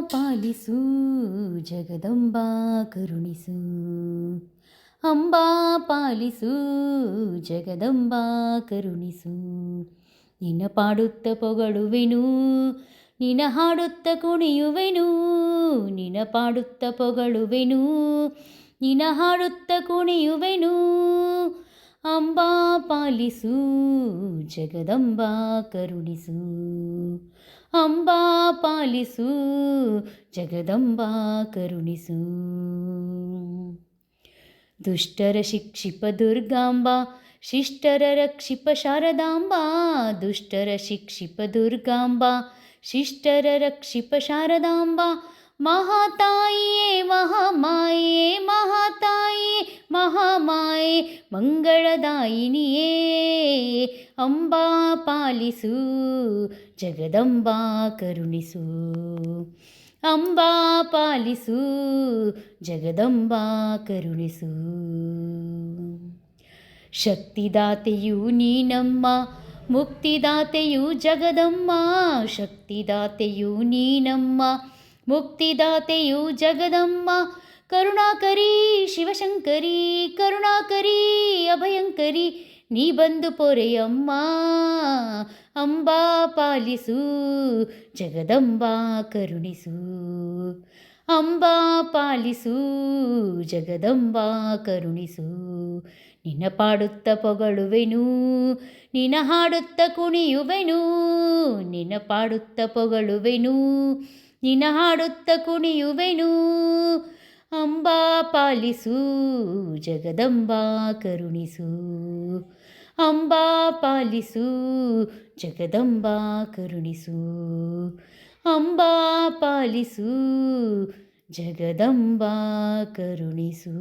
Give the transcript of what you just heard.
ಪಾಲಿಸು, ಜಗದಂಬಾ ಕರುಣಿಸು. ಅಂಬಾ ಪಾಲಿಸು, ಜಗದಂಬಾ ಕರುಣಿಸು. ನಿನ್ನ ಪಾಡುತ್ತ ಪೊಗಳುವೆನು ನಿನ ಹಾಡುತ್ತ ಕುಣಿಯುವೆನು ನಿನ ಪಾಡುತ್ತ ಪೊಗಳುವೆನು ನಿನ ಹಾಡುತ್ತ ಕುಣಿಯುವೆನು. ಅಂಬಾ ಪಾಲಿಸು, ಜಗದಂಬಾ ಕರುಣಿಸು. ಅಂಬಾ ಪಾಲಿಸು, ಜಗದಂಬಾ ಕರುಣಿಸು. ದುಷ್ಟರ ಶಿಕ್ಷಿಪ ದುರ್ಗಾಂಬ, ಶಿಷ್ಟರ ರಕ್ಷಿಪ ಶಾರದಾಂಬ. ದುಷ್ಟರ ಶಿಕ್ಷಿಪ ದುರ್ಗಾಂಬ, ಶಿಷ್ಟರ ರಕ್ಷಿಪ ಶಾರದಾಂಬ. ಮಹಾತಾಯಿಯೇ ಮಹಾಮಾಯೇ ಮಹಾತಾಯಿಯೇ ಮಹಾಮಾಯೆ ಮಂಗಳದಾಯಿನಿಯೇ. ಅಂಬಾ ಪಾಲಿಸು, ಜಗದಂಬಾ ಕರುಣಿಸು. ಅಂಬಾ ಪಾಲಿಸು, ಜಗದಂಬಾ ಕರುಣಿಸು. ಶಕ್ತಿದಾತೆಯು ನೀನಮ್ಮ, ಮುಕ್ತಿದಾತೆಯು ಜಗದಮ್ಮ ಶಕ್ತಿದಾತೆಯು ನೀನಮ್ಮ, ಮುಕ್ತಿದಾತೆಯು ಜಗದಮ್ಮ ಕರುಣಾಕರಿ, ಶಿವಶಂಕರಿ, ಕರುಣಾಕರಿ, ಅಭಯಂಕರಿ, ನೀ ಬಂದು ಪೊರೆಯಮ್ಮ, ಅಂಬಾ ಪಾಲಿಸು, ಜಗದಂಬಾ ಕರುಣಿಸು. ಅಂಬಾ ಪಾಲಿಸು, ಜಗದಂಬಾ ಕರುಣಿಸು. ನಿನ್ನ ಪಾಡುತ್ತ ಪೊಗಳುವೆನು, ನಿನ್ನ ಹಾಡುತ್ತ ಕುಣಿಯುವೆನು, ನಿನ್ನ ಪಾಡುತ್ತ ಪೊಗಳುವೆನು, ನಿನ್ನ ಹಾಡುತ್ತ ಕುಣಿಯುವೆನು ಅಂಬಾ ಪಾಲಿಸು ಜಗದಂಬಾ ಕರುಣಿಸು. ಅಂಬಾ ಪಾಲಿಸು ಜಗದಂಬಾ ಕರುಣಿಸು. ಅಂಬಾ ಪಾಲಿಸು ಜಗದಂಬಾ ಕರುಣಿಸು.